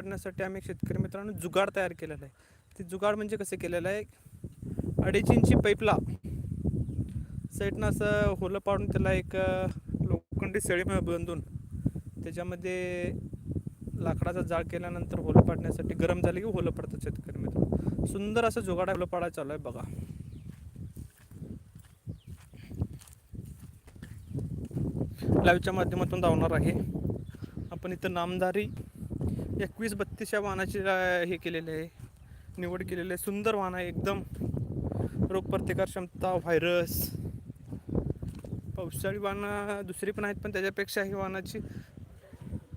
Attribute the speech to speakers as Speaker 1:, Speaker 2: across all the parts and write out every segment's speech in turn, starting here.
Speaker 1: करण्यासाठी आम्ही शेतकरी मित्रांनो जुगाड तयार केलेला आहे. ते जुगाड म्हणजे कसं केलेलं आहे? अडीच इंची पाईपला साईडनं असं होलं पाडून त्याला एक लोखंडी सळी बांधून त्याच्यामध्ये लाकडाचा जाळ केल्यानंतर होलं पाडण्यासाठी गरम झाले की होलं पडतात शेतकरी मित्र सुंदर असं जुगाड होलं पाडायला चालू आहे बघा. लाईव्हच्या माध्यमातून धावणार आहे. आपण इथं नामदारी एकवीस बत्तीस या वाहनाची हे केलेले आहे. निवड केलेली आहे. सुंदर वाहन आहे एकदम. रोगप्रतिकार क्षमता व्हायरस पावसाळी वाहनं दुसरी पण आहेत पण त्याच्यापेक्षा ही वाहनाची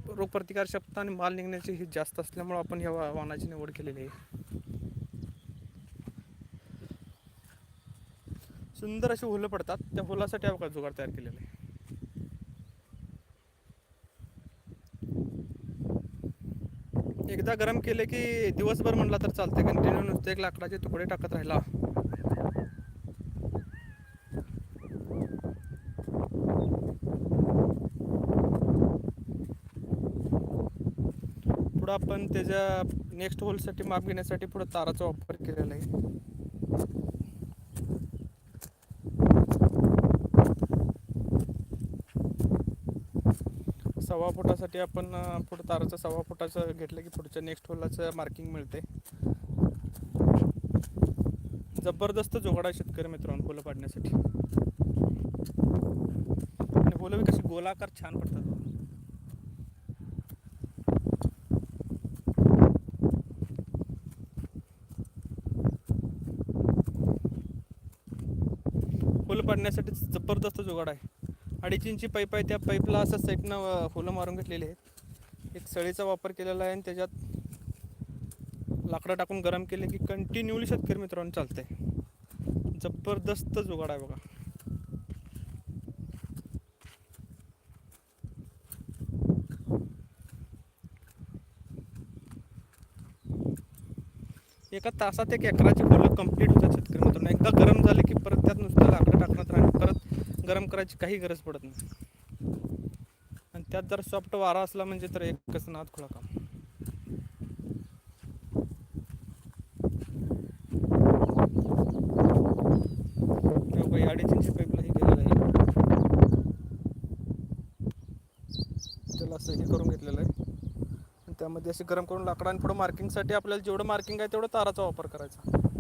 Speaker 1: रोगप्रतिकार क्षमता आणि माल निघण्याची ही जास्त असल्यामुळं आपण या वाहनाची निवड केलेली आहे. सुंदर अशी होलं पडतात. त्या होलासाठी आपण जुगाड तयार केलेला आहे. एकदा गरम केले की दिवसभर म्हणला तर चालते कंटिन्यू नुसते एक लाकडाचे तुकडे टाकत राहिला. पुढं आपण त्याच्या नेक्स्ट होलसाठी माप घेण्यासाठी पुढं ताराचा वापर केलेला आहे. सव्वा फुटासाठी आपण पुढं ताराचं सव्वा फुटाचं घेतलं की पुढच्या नेक्स्ट होलाचं मार्किंग मिळते. जबरदस्त जोगाडा आहे शेतकरी मित्रांनो फुलं पाडण्यासाठी. आणि फुलं बी कशी गोलाकार छान पडतात फुलं पाडण्यासाठी जबरदस्त जोगाड आहे. अडीच इंची पाईप आहे त्या पाईपला असं साईडनं फुलं मारून घेतलेली आहेत. एक सळीचा वापर केलेला आहे आणि त्याच्यात लाकडं टाकून गरम केले की कंटिन्यूली शेतकरी मित्रांनो चालते जबरदस्त जुगाड आहे बघा. एका तासात एक एकराची फुलं कंप्लीट होतात शेतकरी मित्रांनो. एकदा गरम झाले की परत त्यात नुसतं लाकडं टाकण्यात राहणार परत गरम करायची काही गरज पडत नाही. आणि त्यात जर सॉफ्ट वारा असला म्हणजे तर एकच नाद खुळा काम. अडीच इंची पाईपलाही गेलेलं आहे. त्याला असं हे करून घेतलेलं आहे. आणि त्यामध्ये असे गरम करून लाकडं आणि पुढं मार्किंगसाठी आपल्याला जेवढं मार्किंग आहे तेवढं ताराचा वापर करायचा.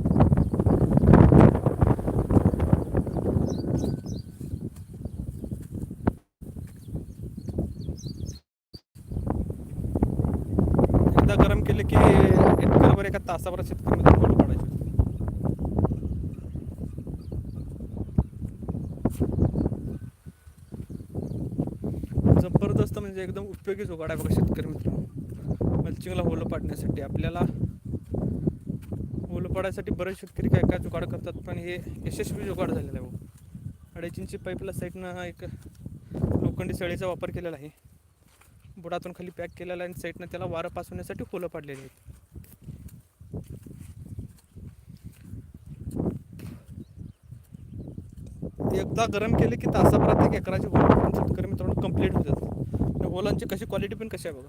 Speaker 1: एकदा गरम केले की एक बरोबर एका तासाभर शेतकऱ्यामध्ये गोल काढायचे. जबरदस्त म्हणजे एकदम उपयोगी जोगाड आहे बघा शेतकरी मित्र. मल्चिंगला होलं पाडण्यासाठी. आपल्याला होलं पाडायसाठी बरेच शेतकरी काय काय जुगाड करतात पण हे यशस्वी जुगाड झालेलं आहे बघा. अडीच इंची पाईपला साईडनं एक लोखंडी सळीचा वापर केलेला आहे. बुडातून खाली पॅक केलेला आहे आणि साईडनं त्याला वारं पास होण्यासाठी पडलेली पाडलेली आहेत. ते एकदा गरम केले की तासाभरात एक एकराची होल शेतकरी मित्रांनो कंप्लीट होतात. आणि होलांची कशी क्वालिटी पण कशी आहे बघा.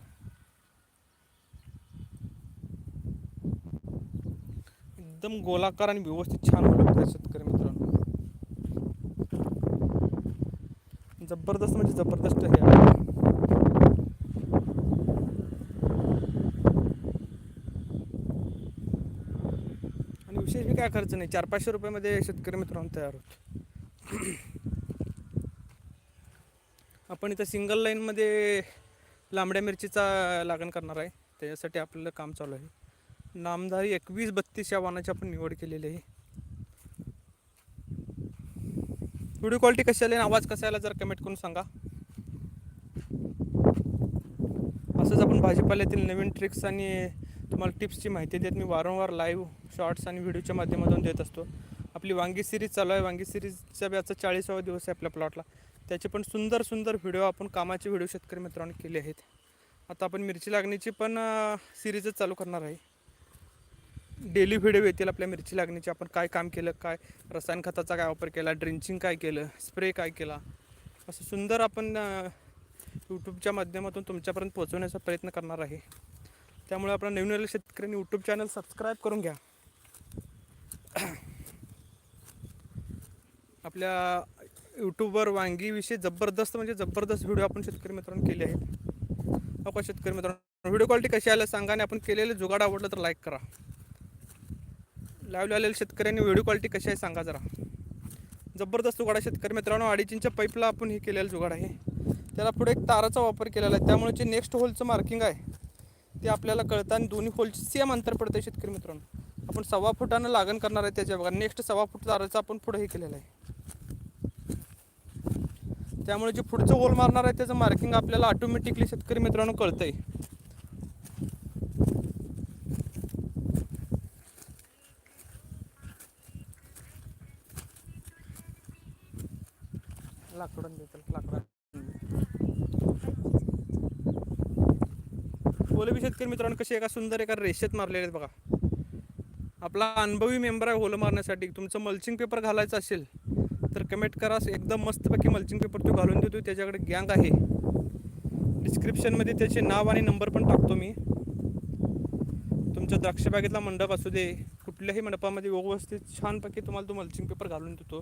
Speaker 1: एकदम गोलाकार आणि व्यवस्थित छान होलं शेतकरी मित्रांनो. जबरदस्त म्हणजे जबरदस्त हे आहे आणि विशेष बी काय खर्च नाही. चार पाचशे रुपयामध्ये शेतकरी मित्रांनो तयार होतो. आपण इथं सिंगल लाईनमध्ये लांबड्या मिरचीचा लागण करणार आहे. त्याच्यासाठी आपल्याला काम चालू आहे. नामधारी एकवीस बत्तीस या वाहनाची आपण निवड केलेली आहे. व्हिडिओ क्वालिटी कशी आली आणि आवाज कसा आला जर कमेंट करून सांगा. असंच आपण भाजीपाल्यातील नवीन ट्रिक्स आणि तुम्हाला टिप्सची माहिती देत मी वारंवार लाईव्ह शॉर्ट्स आणि व्हिडिओच्या माध्यमातून देत असतो. आपली वांगी सिरीज चालू आहे. वांगी सिरीजच्या ब्याचा चाळीसावा दिवस आहे आपल्या प्लॉटला त्याचे पण सुंदर सुंदर व्हिडिओ आपण कामाचे व्हिडिओ शेतकरी मित्रांनो केले आहेत. आता आपण मिरची लागणीची पण सिरीजच चालू करणार आहे. डेली व्हिडिओ येतील आपल्या मिरची लागणीचे. आपण काय काम केलं काय रसायन खताचा काय वापर केला ड्रिंचिंग काय केलं स्प्रे काय केला. असं सुंदर आपण यूट्यूबच्या माध्यमातून तुमच्यापर्यंत पोहोचवण्याचा प्रयत्न करणार आहे. त्यामुळे आपला नवीन आलेल्या शेतकऱ्यांनी यूट्यूब चॅनल सबस्क्राईब करून घ्या. आपल्या यूट्यूबवर वांगीविषयी जबरदस्त म्हणजे जबरदस्त व्हिडिओ आपण शेतकरी मित्रांनो केले आहेत. हो आपण शेतकरी मित्रांनो? व्हिडिओ क्वालिटी कशी आल्या सांगा आणि आपण केलेलं जुगाड आवडलं तर लाईक करा. लाईव्ह आलेल्या शेतकऱ्यांनी व्हिडिओ क्वालिटी कशी आहे सांगा जरा. जबरदस्त जुगाड आहे शेतकरी मित्रांनो. अडीच पाईपला आपण हे केलेलं जुगाड आहे. त्याला पुढे एक ताराचा वापर केलेला आहे. त्यामुळे जे नेक्स्ट होलचं मार्किंग आहे ते आपल्याला कळतं आणि दोन्ही होलची सेम अंतर पडतं शेतकरी मित्रांनो. आपण सव्वा फुटानं लागण करणार आहे त्याच्या बघा नेक्स्ट सव्वा फूट दाराचं आपण पुढे हे केलेलं आहे. त्यामुळे जे पुढचं होल मारणार आहे त्याचं मार्किंग आपल्याला ऑटोमॅटिकली शेतकरी मित्रांनो कळतंय. लाकडून देतील लाकडा. कोलंबी शेतकरी मित्रांनो कसे एका सुंदर एका रेषेत मारलेले आहेत बघा. आपला अनुभवी मेंबर आहे होलं मारण्यासाठी. तुमचं मल्चिंग पेपर घालायचं असेल तर कमेंट करा. एकदम मस्तपैकी मल्चिंग पेपर तो घालून देतो त्याच्याकडे गँग आहे. डिस्क्रिप्शनमध्ये त्याचे नाव आणि नंबर पण टाकतो मी. तुमच्या द्राक्षबागेतला मंडप असू दे कुठल्याही मंडपामध्ये व्यवस्थित छानपैकी तुम्हाला तो मल्चिंग पेपर घालून देतो.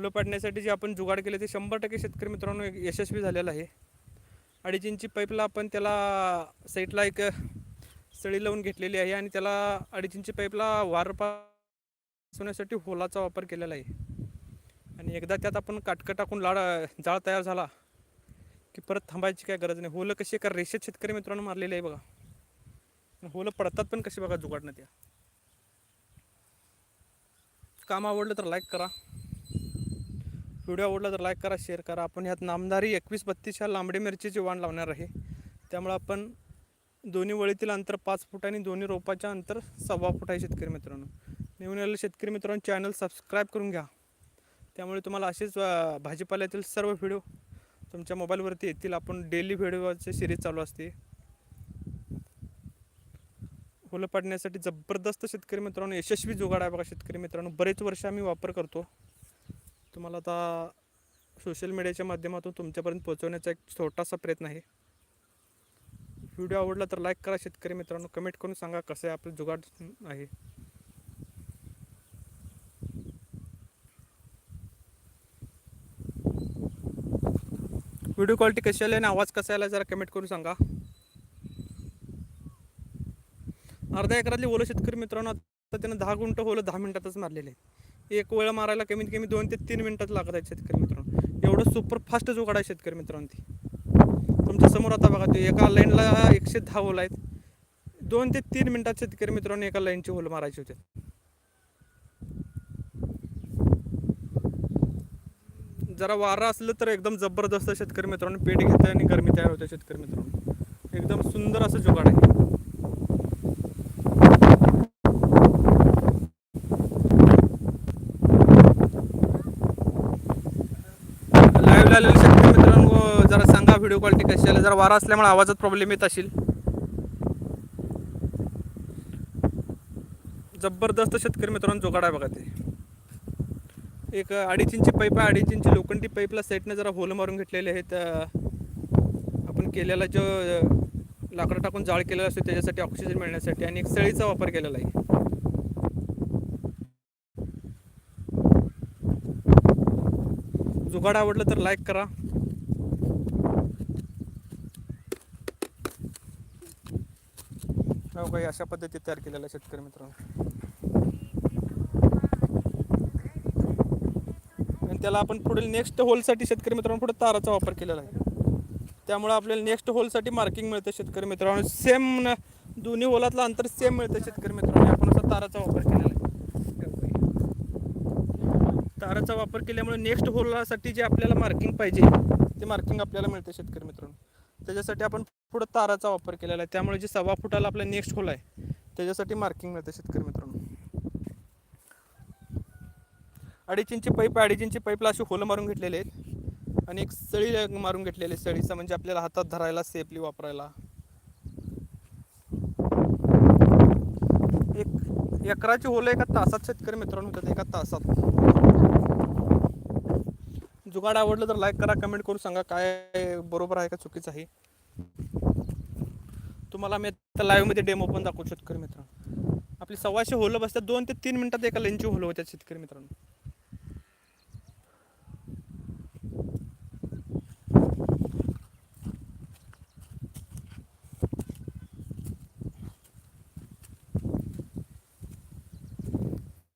Speaker 1: होलं पाडण्यासाठी जे आपण जुगाड केले ते शंभर टक्के शेतकरी मित्रांनो एक यशस्वी झालेलं आहे. अडीच इंची पाईपला आपण त्याला साईडला एक सळी लावून घेतलेली आहे आणि त्याला अडीच इंची पाईपला वार पासवण्यासाठी होलाचा वापर केलेला आहे. आणि एकदा त्यात आपण काटकं टाकून लाड जाळ तयार झाला की परत थांबायची काय गरज नाही. होलं कशी एका रेषेत शेतकरी मित्रांनो मारलेली आहे बघा. होलं पडतात पण कशी बघा जुगाडनं त्या. काम आवडलं तर लाईक करा. व्हिडिओ आवडला तर लाईक करा शेअर करा. आपण ह्यात नामदारी एकवीस बत्तीसच्या लांबडी मिरचीची वाण लावणार आहे. त्यामुळे आपण दोन्ही वळीतील अंतर पाच फूट आणि दोन्ही रोपाच्या अंतर सव्वा फूट आहे शेतकरी मित्रांनो. नवीन आलेले शेतकरी मित्रांनो चॅनल सबस्क्राईब करून घ्या. त्यामुळे तुम्हाला असेच भाजीपाल्यातील सर्व व्हिडिओ तुमच्या मोबाईलवरती येतील. आपण डेली व्हिडिओचे सिरीज चालू असते. फुलं पाडण्यासाठी जबरदस्त शेतकरी मित्रांनो यशस्वी जुगाड आहे बघा शेतकरी मित्रांनो. बरेच वर्ष आम्ही वापर करतो. तुम्हाला आता सोशल मीडियाच्या माध्यमातून तुमच्यापर्यंत पोहोचवण्याचा एक छोटासा प्रयत्न आहे. व्हिडिओ आवडला तर लाईक करा शेतकरी मित्रांनो. कमेंट करून सांगा कसं आहे आपलं जुगाड आहे. व्हिडिओ क्वालिटी कशी आली आणि आवाज कसा आला जरा कमेंट करून सांगा. अर्ध्या एकरातले ओलं शेतकरी मित्रांनो आता त्यानं दहा गुंट होलं दहा मिनिटातच मारलेले. आहे एक वेळ मारायला कमीत कमी दोन ते तीन मिनिटात लागत आहेत शेतकरी मित्रांनो. एवढं सुपर फास्ट जुगाड आहे शेतकरी मित्रांनो ती तुमच्यासमोर आता बघा ते एका लाईनला एकशे दहा होल आहेत. दोन ते तीन मिनिटात शेतकरी मित्रांनो एका लाईनची होल मारायची होते. जरा वारा असलं तर एकदम जबरदस्त शेतकरी मित्रांनो पेट घेतं आणि गरमी तयार होते शेतकरी मित्रांनो. एकदम सुंदर असं जुगाड आहे लाईव्ह आलेले शेतकरी मित्रांनो जरा सांगा व्हिडिओ क्वालिटी कशी आली जर वारा असल्यामुळे आवाजात प्रॉब्लेम येत असेल. जबरदस्त शेतकरी मित्रांनो जुगाड आहे बघा ते. एक अडीच इंची पाईप आहे अडीच इंची लोखंडी पाईपला सेटने जरा होल मारून घेतलेले आहेत. आपण केलेला जो लाकडं टाकून जाळ केलेला असतो त्याच्यासाठी ऑक्सिजन मिळण्यासाठी आणि एक सळीचा वापर केलेला आहे. जुगाड आवडलं तर लाईक करा. बघा काही अशा पद्धतीत तयार केलेल्या आहे शेतकरी मित्रांनो. आणि त्याला आपण पुढील नेक्स्ट होलसाठी शेतकरी मित्रांनो पुढे ताराचा वापर केलेला आहे. त्यामुळे आपल्याला नेक्स्ट होलसाठी मार्किंग मिळतं शेतकरी मित्रांनो. सेम दोन्ही होलातलं अंतर सेम मिळतं शेतकरी मित्रांनो. आपण असा ताराचा वापर केलेला आहे. ताराचा वापर केल्यामुळे नेक्स्ट होलासाठी जे आपल्याला मार्किंग पाहिजे ते मार्किंग आपल्याला मिळतं शेतकरी मित्रांनो. त्याच्यासाठी आपण पुढं ताराचा वापर केलेला आहे. त्यामुळे जे सव्वा फुटाला आपला नेक्स्ट होल आहे त्याच्यासाठी मार्किंग मिळतं शेतकरी मित्रांनो. अडीच इंची पाईप अडीच इंची पाईपला अशी होलं मारून घेतलेले आहेत. आणि एक सळी मारून घेतलेली आहे सळीचा म्हणजे आपल्याला हातात धरायला सेफली वापरायला. एक एकराची होलं एका तासात शेतकरी मित्रांनो होतात एका तासात. जुगाड आवडलं तर लाईक करा कमेंट करून सांगा काय बरोबर आहे का चुकीचं आहे. तुम्हाला मी आता लाईव्हमध्ये डेमो पण दाखवू शेतकरी मित्रांनो. आपली सव्वाशे होलं बसतात दोन ते तीन मिनिटात एका लेनची होलं होत्या शेतकरी मित्रांनो.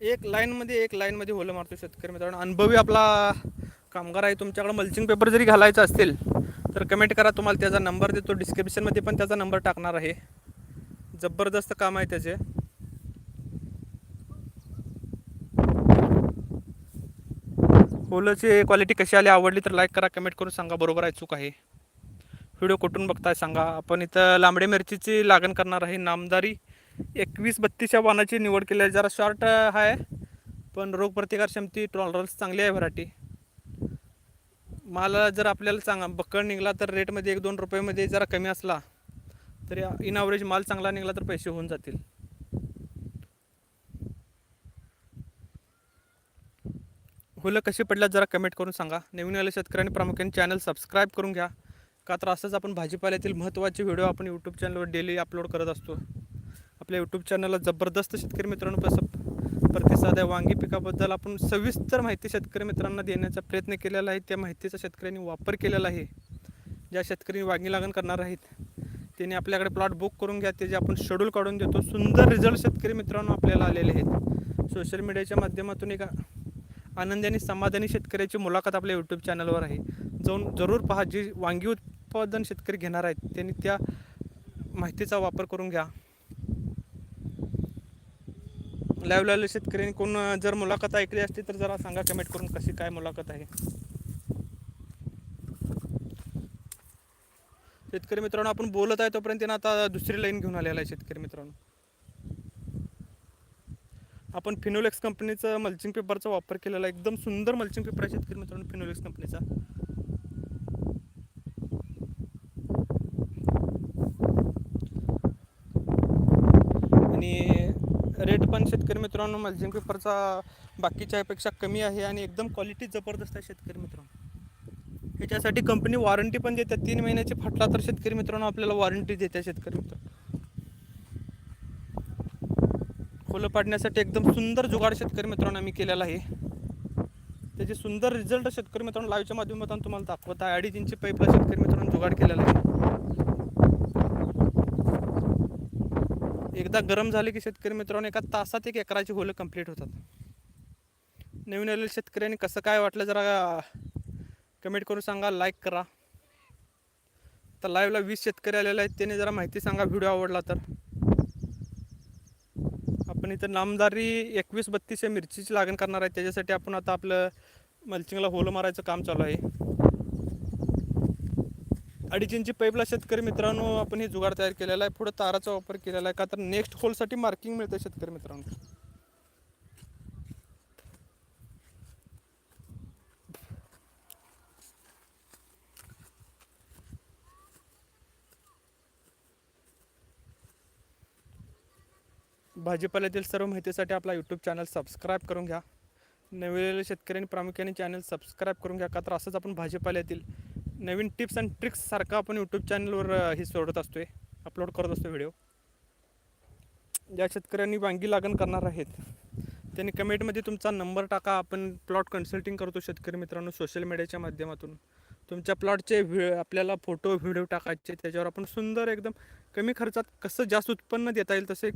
Speaker 1: एक लाईनमध्ये एक लाईनमध्ये होलं मारतो शेतकरी मित्रांनो. अनुभवी आपला कामगार आहे तुमच्याकडे मल्चिंग पेपर जरी घालायचा असतील तर कमेंट करा तुम्हाला त्याचा नंबर देतो. डिस्क्रिप्शनमध्ये पण त्याचा नंबर टाकणार आहे. जबरदस्त काम आहे त्याचे. होलची क्वालिटी कशी आली आवडली तर लाईक करा कमेंट करून सांगा. बरोबर आहे चूक आहे. व्हिडिओ कुठून बघताय सांगा. आपण इथं लांबडे मिरचीची लागण करणार आहे. नामदारी एकवीस बत्तीसच्या वाहनाची निवड केली आहे. जरा शॉर्ट आहे पण रोगप्रतिकार क्षमती टॉलरन्स चांगली आहे व्हरायटी माल जर आपल्याला चांगला बक्कळ निघला तर रेटमध्ये एक दोन रुपयामध्ये जरा कमी असला तरी इन ॲव्हरेज माल चांगला निघाला तर पैसे होऊन जातील. हुलं कशी पडल्यात जरा कमेंट करून सांगा. नवीन आलेल्या शेतकऱ्यांनी प्रामुख्याने चॅनल सबस्क्राईब करून घ्या. का तर असंच आपण भाजीपाल्यातील महत्त्वाचे व्हिडिओ आपण यूट्यूब चॅनलवर डेली अपलोड करत असतो. आपल्या यूट्यूब चॅनलला जबरदस्त शेतकरी मित्रांनो कसं प्रतिसाद आहे वांगी पिकाबद्दल आपण सविस्तर माहिती शेतकरी मित्रांना देण्याचा प्रयत्न केलेला आहे. त्या माहितीचा शेतकऱ्यांनी वापर केलेला आहे. ज्या शेतकरी वांगी लागण करणार आहेत त्यांनी आपल्याकडे प्लॉट बुक करून घ्या. त्याचे आपण शेड्यूल काढून देतो सुंदर रिझल्ट शेतकरी मित्रांनो आपल्याला आलेले आहेत. सोशल मीडियाच्या माध्यमातून एका आनंदी आणि समाधानी शेतकऱ्याची मुलाखत आपल्या यूट्यूब चॅनलवर आहे. जाऊन जरूर पहा जी वांगी उत्पादन शेतकरी घेणार आहेत त्यांनी त्या माहितीचा वापर करून घ्या. लाईव्ह लावले शेतकऱ्यांनी कोण जर मुलाखत ऐकली असती तर जरा सांगा कमेंट करून कशी काय मुलाखत आहे. शेतकरी मित्रांनो आपण बोलत आहे तोपर्यंत त्यांना आता दुसरी लाईन घेऊन आलेला आहे शेतकरी मित्रांनो. आपण फिनोलेक्स कंपनीचं मल्चिंग पेपरचा वापर केलेला आहे. एकदम सुंदर मल्चिंग पेपर आहे शेतकरी मित्रांनो फिनोलेक्स कंपनीचा आणि रेट पण शेतकरी मित्रांनो मल्चिंग पेपरचा बाकीच्या पेक्षा कमी आहे आणि एकदम क्वालिटी जबरदस्त आहे शेतकरी मित्रांनो. ह्याच्यासाठी कंपनी वॉरंटी पण देते तीन महिन्याची फाटला तर शेतकरी मित्रांनो आपल्याला वॉरंटी देते शेतकरी मित्र. खोलं पाडण्यासाठी एकदम सुंदर जुगाड शेतकरी मित्रांनो आम्ही केलेला आहे. त्याचे सुंदर रिझल्ट शेतकरी मित्रांनो लाईव्हच्या माध्यमातून तुम्हाला दाखवत आहे. अडीच इंची पाईपला शेतकरी मित्रांनो जुगाड केलेला आहे. एकदा गरम झाले की शेतकरी मित्रांनो एका तासात एक एकराची होलं कंप्लीट होतात. नवीन आलेल्या शेतकऱ्यांनी कसं काय वाटलं जरा कमेंट करून सांगा लाईक करा. तर लाईव्हला वीस शेतकरी आलेले आहेत त्याने जरा माहिती सांगा व्हिडिओ आवडला तर. आपण इथं नामदारी एकवीस बत्तीस या मिरचीची लागण करणार आहे त्याच्यासाठी आपण आता आपलं मल्चिंगला होलं मारायचं काम चालू आहे. अडीच इंची पाईपला शेतकरी मित्रांनो आपण हे जुगाड तयार केलेला आहे. पुढे ताराचा वापर केलेला आहे. का तर नेक्स्ट होलसाठी मार्किंग मिळतं शेतकरी मित्रांनो. भाजीपाल्यातील सर्व माहितीसाठी आपला यूट्यूब चॅनल सबस्क्राईब करून घ्या. नवीन शेतकऱ्यांनी प्रामुख्याने चॅनल सबस्क्राईब करून घ्या. का तर असंच आपण भाजीपाल्यातील नवीन टिप्स अँड ट्रिक्ससारखा आपण यूट्यूब चॅनलवर हे सोडत असतो आहे अपलोड करत असतो व्हिडिओ ज्या शेतकऱ्यांनी वांगी लागण करणार आहेत त्यांनी कमेंटमध्ये तुमचा नंबर टाका. आपण प्लॉट कन्सल्टिंग करतो शेतकरी मित्रांनो सोशल मीडियाच्या माध्यमातून. तुमच्या प्लॉटचे व्हि आपल्याला फोटो व्हिडिओ टाकायचे त्याच्यावर आपण सुंदर एकदम कमी खर्चात कसं जास्त उत्पन्न देता येईल तसे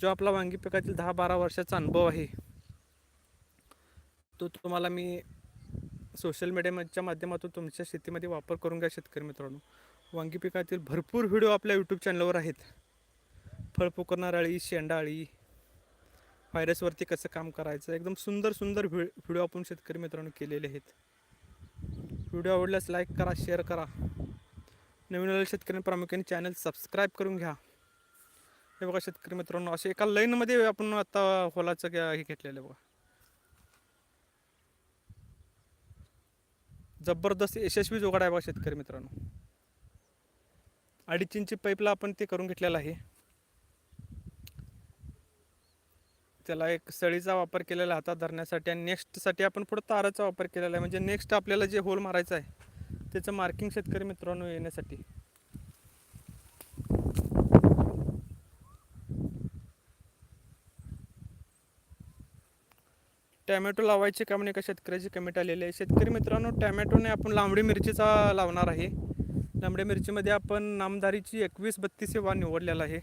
Speaker 1: जो आपला वांगी पिकातील दहा बारा वर्षाचा अनुभव आहे तो तुम्हाला मी सोशल मीडियाच्या माध्यमातून तुमच्या शेतीमध्ये वापर करून घ्या शेतकरी मित्रांनो. वांगी पिकातील भरपूर व्हिडिओ आपल्या यूट्यूब चॅनलवर आहेत. फळ पोकरणार अळी शेंडाळी व्हायरसवरती कसं काम करायचं एकदम सुंदर सुंदर व्हि व्हिडिओ आपण शेतकरी मित्रांनो केलेले आहेत. व्हिडिओ आवडल्यास लाईक करा शेअर करा. नवीन आलेल्या शेतकऱ्यांनी प्रामुख्याने चॅनल सबस्क्राईब करून घ्या. हे बघा शेतकरी मित्रांनो असे एका लाईनमध्ये आपण आता होलाचं हे घेतलेलं बघा. जबरदस्त यशस्वी जोगाड आहे बघा शेतकरी मित्रांनो. अडीच इंची पाईपला आपण ते करून घेतलेलं आहे. त्याला एक सळीचा वापर केलेला आहे हातात धरण्यासाठी आणि नेक्स्टसाठी आपण पुढं ताराचा वापर केलेला आहे. म्हणजे नेक्स्ट आपल्याला जे होल मारायचं आहे त्याचं मार्किंग शेतकरी मित्रांनो येण्यासाठी. टॅमॅटो लावायचे काम नाही का शेतकऱ्याची कमेंट आलेली आहे शेतकरी मित्रांनो टॅमॅटोने आपण लांबडी मिरचीचा लावणार आहे. लांबडी मिरचीमध्ये आपण नामदारीची एकवीस बत्तीस वा निवडलेला आहे.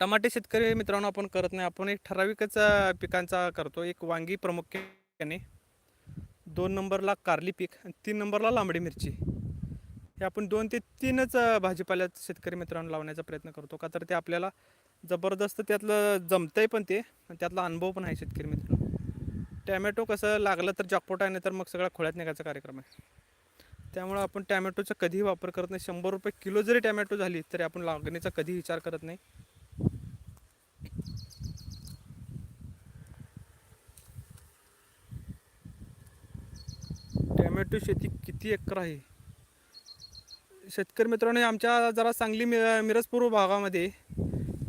Speaker 1: टमाटे शेतकरी मित्रांनो आपण करत नाही. आपण एक ठराविकच पिकांचा करतो. एक वांगी प्रामुख्याने दोन नंबरला कारली पीक आणि तीन नंबरला लांबडी मिरची. हे आपण दोन ते तीनच भाजीपाल्यात शेतकरी मित्रांनो लावण्याचा प्रयत्न करतो का तर ते आपल्याला जबरदस्त त्यातलं जमतंय पण ते. त्यातला अनुभव पण आहे शेतकरी मित्रांनो. टॅमॅटो कसं लागलं तर जॉकपोट आहे नाही तर मग सगळा खोळ्यात निघायचा कार्यक्रम आहे. त्यामुळं आपण टॅमॅटोचा कधीही वापर करत नाही. शंभर रुपये किलो जरी टॅमॅटो झाली तरी आपण लागणीचा कधीही विचार करत नाही. टॅमॅटो शेती किती एकर आहे? शेतकरी मित्रांनो आमच्या जरा सांगली मि मिरजपूर्व भागामध्ये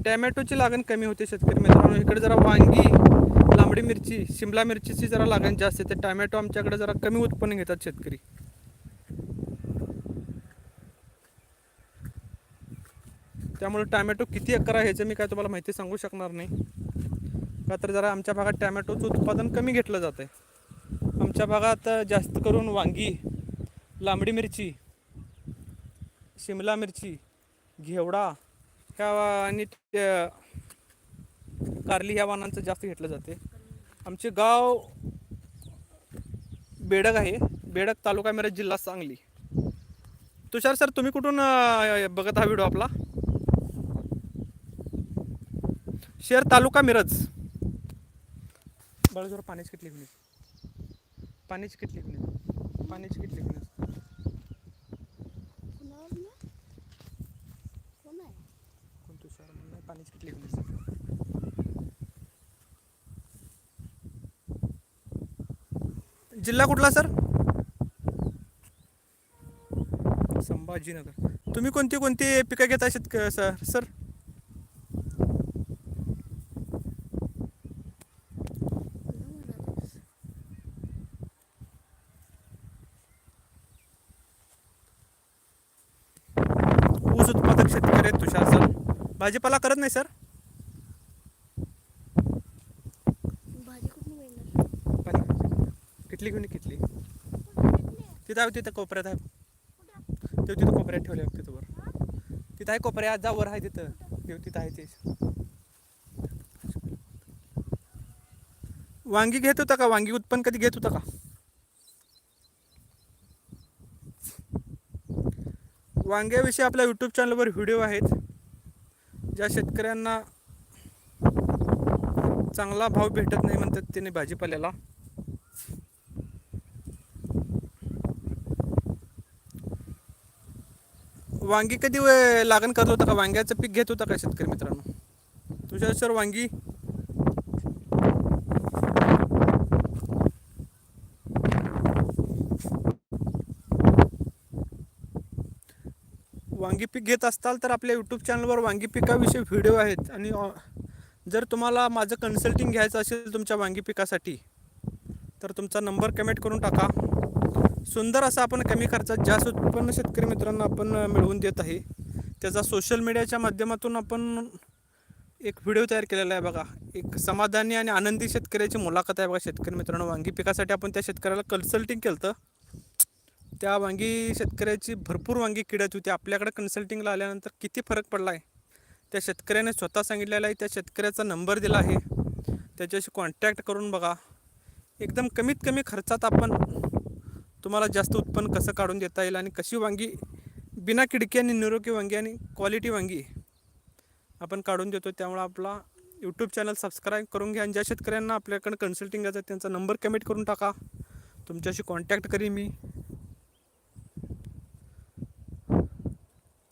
Speaker 1: टॅमॅटोची लागण कमी होते शेतकरी मित्रांनो. इकडे जरा वांगी लांबडी मिरची शिमला मिरचीची जरा लागण जास्त आहे. टॅमॅटो आमच्याकडे जरा कमी उत्पन्न घेतात शेतकरी. त्यामुळे टॅमॅटो किती एकर आहे ह्याचं मी काय तुम्हाला माहिती सांगू शकणार नाही. का तर जरा आमच्या भागात टॅमॅटोचं उत्पादन कमी घेतलं जातं आहे. आमच्या भागात जास्त करून वांगी लांबडी मिरची शिमला मिरची घेवडा ह्या आणि कारली ह्या वाहनांचं जास्त घेतलं जाते. आमचे गाव बेडग आहे. बेडग तालुका मिरज जिल्हा सांगली. तुषार सर तुम्ही कुठून बघत हा व्हिडिओ आपला? शेर तालुका मिरज बळजोर पाण्याची किटली घेऊन पाण्याची किटली घेऊन पाण्याची किटली घेऊन ये.
Speaker 2: कुणावर ना कोण आहे
Speaker 1: कोण तुषार म्हणून जिल्हा कुठला सर? संभाजीनगर. तुम्ही कोणती कोणती पिकं घेता शेतक सर सर
Speaker 2: कुणा म्हणालीस
Speaker 1: ऊस उत्पादक शेतकरी आहेत तुषार सर भाजीपाला करत नाही सर?
Speaker 2: भाजी कुठून मिळणार
Speaker 1: किटली घेऊन ये, किटली. तिथं आहे तिथं कोपऱ्यात आहे. ते तिथं कोपऱ्यात ठेवले तिथं वर. तिथं आहे कोपऱ्यात जा वर आहे तिथं. देव तिथं आहे ते. वांगी घेत होता का? वांगी उत्पन्न कधी घेत होता का? वांग्याविषयी आपल्या यूट्यूब चॅनलवर व्हिडिओ आहेत. ज्या शेतकऱ्यांना चांगला भाव भेटत नाही म्हणतात त्याने भाजीपाल्याला. वांगी कधी लागण करत होता का? वांग्याचं पीक घेत होता का शेतकरी मित्रांनो? तुझ्या सर वांगी वांगी पीक घेत असताल तर आपल्या यूट्यूब चॅनलवर वांगी पिकाविषयी व्हिडिओ आहेत. आणि जर तुम्हाला माझं कन्सल्टिंग घ्यायचं असेल तुमच्या वांगी पिकासाठी तर तुमचा नंबर कमेंट करून टाका. सुंदर असा आपण कमी खर्चात जास्त उत्पन्न शेतकरी मित्रांना आपण मिळवून देत आहे त्याचा सोशल मीडियाच्या माध्यमातून आपण एक व्हिडिओ तयार केलेला आहे बघा. एक समाधानी आणि आनंदी शेतकऱ्याची मुलाखत आहे बघा शेतकरी मित्रांनो. वांगी पिकासाठी आपण त्या शेतकऱ्याला कन्सल्टिंग केलं होतं त्या वांगी शेतकऱ्याची भरपूर वांगी किडत होती. आपल्याकडे कन्सल्टिंगला आल्यानंतर किती फरक पडला आहे त्या शेतकऱ्याने स्वतः सांगितलेलं आहे त्या शेतकऱ्याचा नंबर दिला आहे. त्याच्याशी कॉन्टॅक्ट करून बघा. एकदम कमीत कमी खर्चात आपण तुम्हाला जास्त उत्पन्न कसं काढून देता येईल आणि कशी वांगी बिना किडकी आणि निरोगी वांगी आणि क्वालिटी वांगी आपण काढून देतो. त्यामुळं आपला यूट्यूब चॅनल सबस्क्राईब करून घ्या. आणि ज्या शेतकऱ्यांना आपल्याकडे कन्सल्टिंग घ्यायचं त्यांचा नंबर कमेंट करून टाका. तुमच्याशी कॉन्टॅक्ट करीन मी.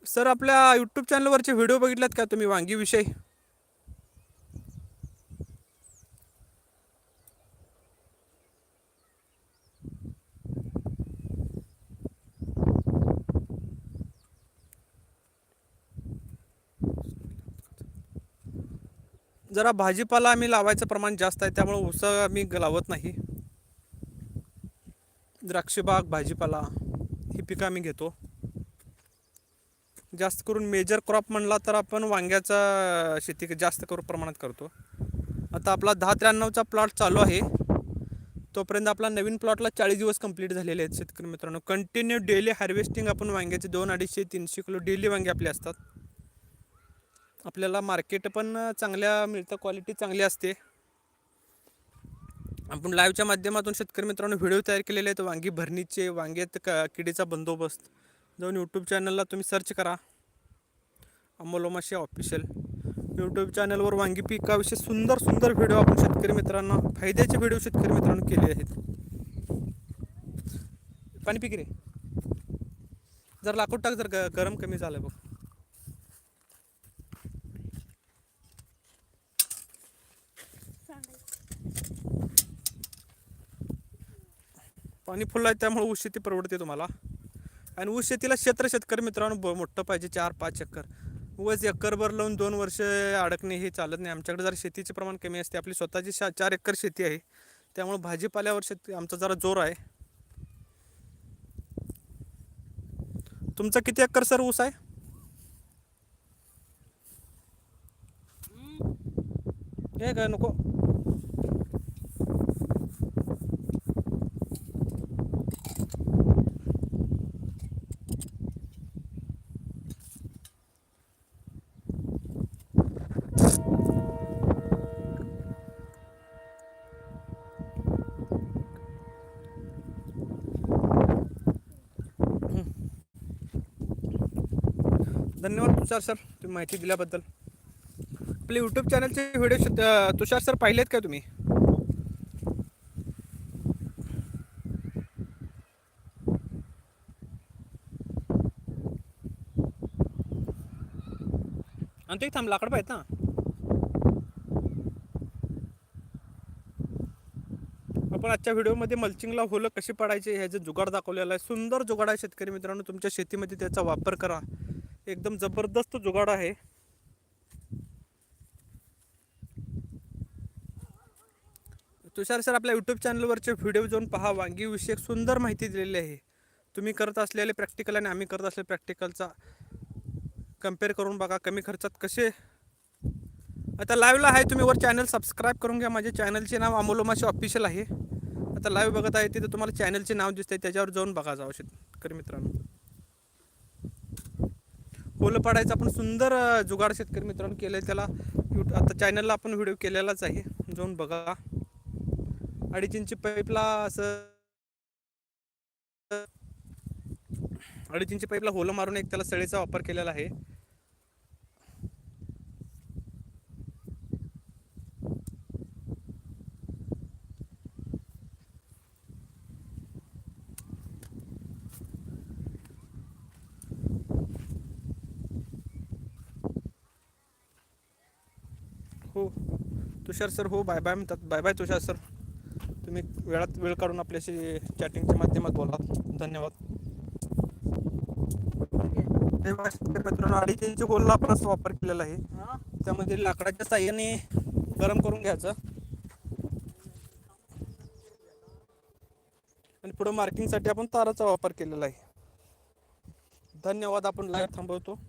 Speaker 1: सर आपल्या यूट्यूब चॅनलवरचे व्हिडिओ बघितलात का तुम्ही? वांगीविषयी जरा भाजीपाला आम्ही लावायचं प्रमाण जास्त आहे त्यामुळे उस आम्ही लावत नाही. द्राक्षबाग भाजीपाला ही पिकं आम्ही घेतो. जास्त करून मेजर क्रॉप म्हणला तर आपण वांग्याचा शेती जास्त करून प्रमाणात करतो. आता आपला दहा त्र्याण्णवचा प्लॉट चालू आहे. तोपर्यंत आपला नवीन प्लॉटला चाळीस दिवस कंप्लीट झालेले आहेत शेतकरी मित्रांनो. कंटिन्यू डेली हार्वेस्टिंग आपण वांग्याचे दोन अडीचशे तीनशे किलो डेली वांगे आपले असतात. आपल्याला मार्केट पण चांगल्या मिळतं क्वालिटी चांगली असते. आपण लाईव्हच्या माध्यमातून शेतकरी मित्रांनो व्हिडिओ तयार केलेले आहेत. वांगी भरणीचे वांग्यात क किडीचा बंदोबस्त. जाऊन यूट्यूब चॅनलला तुम्ही सर्च करा. अमोलोमाशी ऑफिशियल यूट्यूब चॅनलवर वांगी पिकाविषयी सुंदर सुंदर व्हिडिओ आपण शेतकरी मित्रांना फायद्याचे व्हिडिओ शेतकरी मित्रांनो केले आहेत. पाणी पिकी रे. जर लाकूड टाक जर ग- गरम कमी झालं बघ. पाणी फुल आहे त्यामुळे ऊस शेती परवडते तुम्हाला. आणि ऊस शेतीला क्षेत्र शेतकरी मित्रांनो मोठं पाहिजे चार पाच एकर. ऊस एकरभर लावून दोन वर्ष अडकणे हे चालत नाही. आमच्याकडे जरा शेतीचे प्रमाण कमी असते. आपली स्वतःची शा चार एकर शेती आहे. त्यामुळे भाजीपाल्यावर शेती आमचा जरा जोर आहे. तुमचा किती एकर सर ऊस आहे? हे काय नको? धन्यवाद तुषार सर तुम्ही माहिती दिल्याबद्दल. आपले यूट्यूब चॅनलचे व्हिडिओ तुषार सर पाहिलेत का तुम्ही? आणि ते थांब लाकड पाहिजेत ना. आपण आजच्या व्हिडिओमध्ये मल्चिंगला होलं कशी पडायचे ह्याचं जुगाड दाखवलेला आहे सुंदर जुगाड आहे शेतकरी मित्रांनो. तुमच्या शेतीमध्ये त्याचा वापर करा. एकदम जबरदस्त जुगाड आहे. तुषार सर आपल्या यूट्यूब चॅनलवरचे व्हिडिओ जाऊन पहा. वांगीविषयक सुंदर माहिती दिलेली आहे. तुम्ही करत असलेले प्रॅक्टिकल आणि आम्ही करत असलेले प्रॅक्टिकलचा कंपेअर करून बघा. कमी खर्चात कसे? आता लाईव्हला आहे तुम्ही. वर चॅनल सबस्क्राईब करून घ्या. माझ्या चॅनलचे नाव अमोलोमाशी ऑफिशियल आहे. आता लाईव्ह बघत आहे तिथे तुम्हाला चॅनलचे नाव दिसते त्याच्यावर जाऊन बघा जाऊ शेतकरी मित्रांनो. होलं पाडायचं आपण सुंदर जुगाड शेतकरी मित्रांनो केलं आहे त्याला यूट आता चॅनलला आपण व्हिडिओ केलेलाच आहे. जाऊन बघा. अडीच इंची पाईपला असं अडीच इंची पाईपला होलं मारून एक त्याला सळीचा वापर केलेला आहे. हो. तुषार सर हो बाय बाय म्हणतात. Bye bye Tushar sir. तुम्ही वेळात वेळ काढून आपल्याशी चॅटिंगच्या माध्यमात बोला. धन्यवाद. मित्रांनो अडीच इंची होलला आपण असं वापर केलेला आहे. त्यामध्ये लाकडाच्या साह्याने गरम करून घ्यायचं. आणि पुढे मार्किंगसाठी आपण ताराचा वापर केलेला आहे. धन्यवाद आपण लाईव्ह थांबवतो.